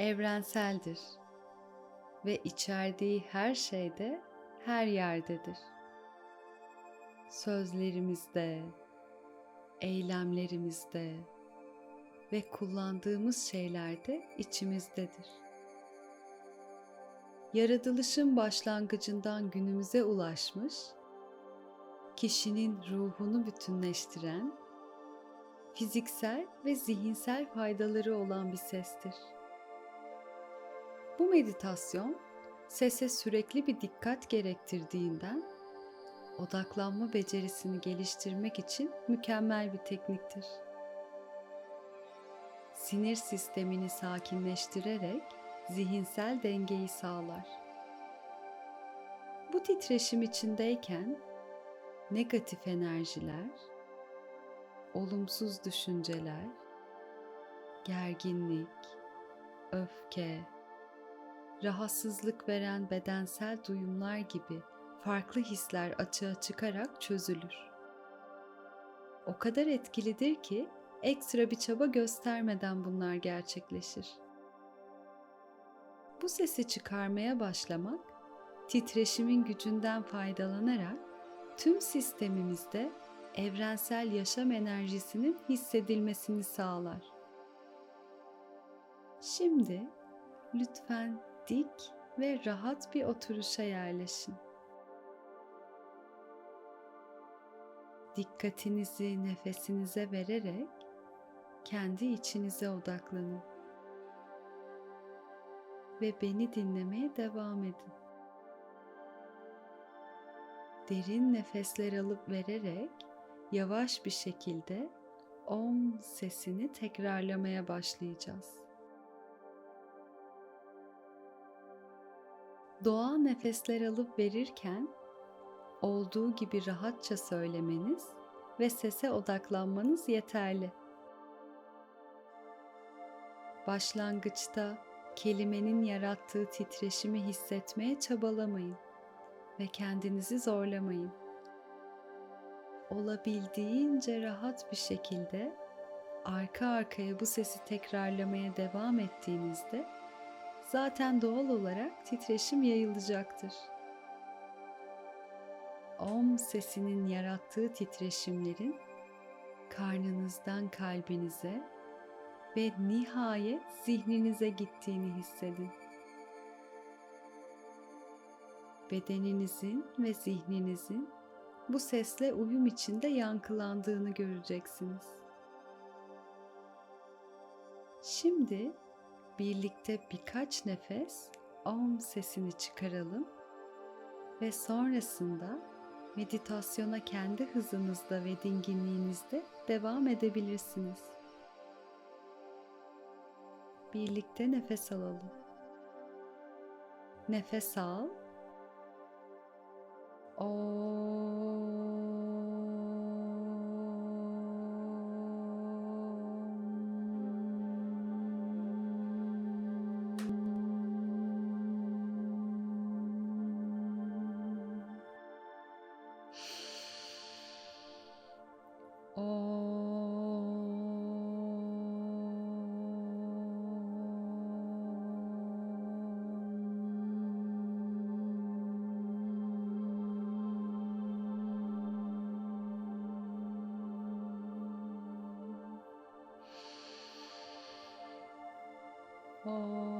evrenseldir ve içerdiği her şeyde her yerdedir. Sözlerimizde, eylemlerimizde ve kullandığımız şeylerde içimizdedir. Yaratılışın başlangıcından günümüze ulaşmış, kişinin ruhunu bütünleştiren, fiziksel ve zihinsel faydaları olan bir sestir. Bu meditasyon sese sürekli bir dikkat gerektirdiğinden odaklanma becerisini geliştirmek için mükemmel bir tekniktir. Sinir sistemini sakinleştirerek zihinsel dengeyi sağlar. Bu titreşim içindeyken negatif enerjiler, olumsuz düşünceler, gerginlik, öfke, rahatsızlık veren bedensel duyumlar gibi farklı hisler açığa çıkarak çözülür. O kadar etkilidir ki ekstra bir çaba göstermeden bunlar gerçekleşir. Bu sesi çıkarmaya başlamak, titreşimin gücünden faydalanarak tüm sistemimizde evrensel yaşam enerjisinin hissedilmesini sağlar. Şimdi lütfen dik ve rahat bir oturuşa yerleşin. Dikkatinizi nefesinize vererek kendi içinize odaklanın ve beni dinlemeye devam edin. Derin nefesler alıp vererek yavaş bir şekilde om sesini tekrarlamaya başlayacağız. Doğa nefesler alıp verirken olduğu gibi rahatça söylemeniz ve sese odaklanmanız yeterli. Başlangıçta kelimenin yarattığı titreşimi hissetmeye çabalamayın ve kendinizi zorlamayın. Olabildiğince rahat bir şekilde arka arkaya bu sesi tekrarlamaya devam ettiğinizde zaten doğal olarak titreşim yayılacaktır. Om sesinin yarattığı titreşimlerin karnınızdan kalbinize ve nihayet zihninize gittiğini hissedin. Bedeninizin ve zihninizin bu sesle uyum içinde yankılandığını göreceksiniz. Şimdi birlikte birkaç nefes om sesini çıkaralım ve sonrasında meditasyona kendi hızınızda ve dinginliğinizde devam edebilirsiniz. Birlikte nefes alalım. Nefes al. 哦。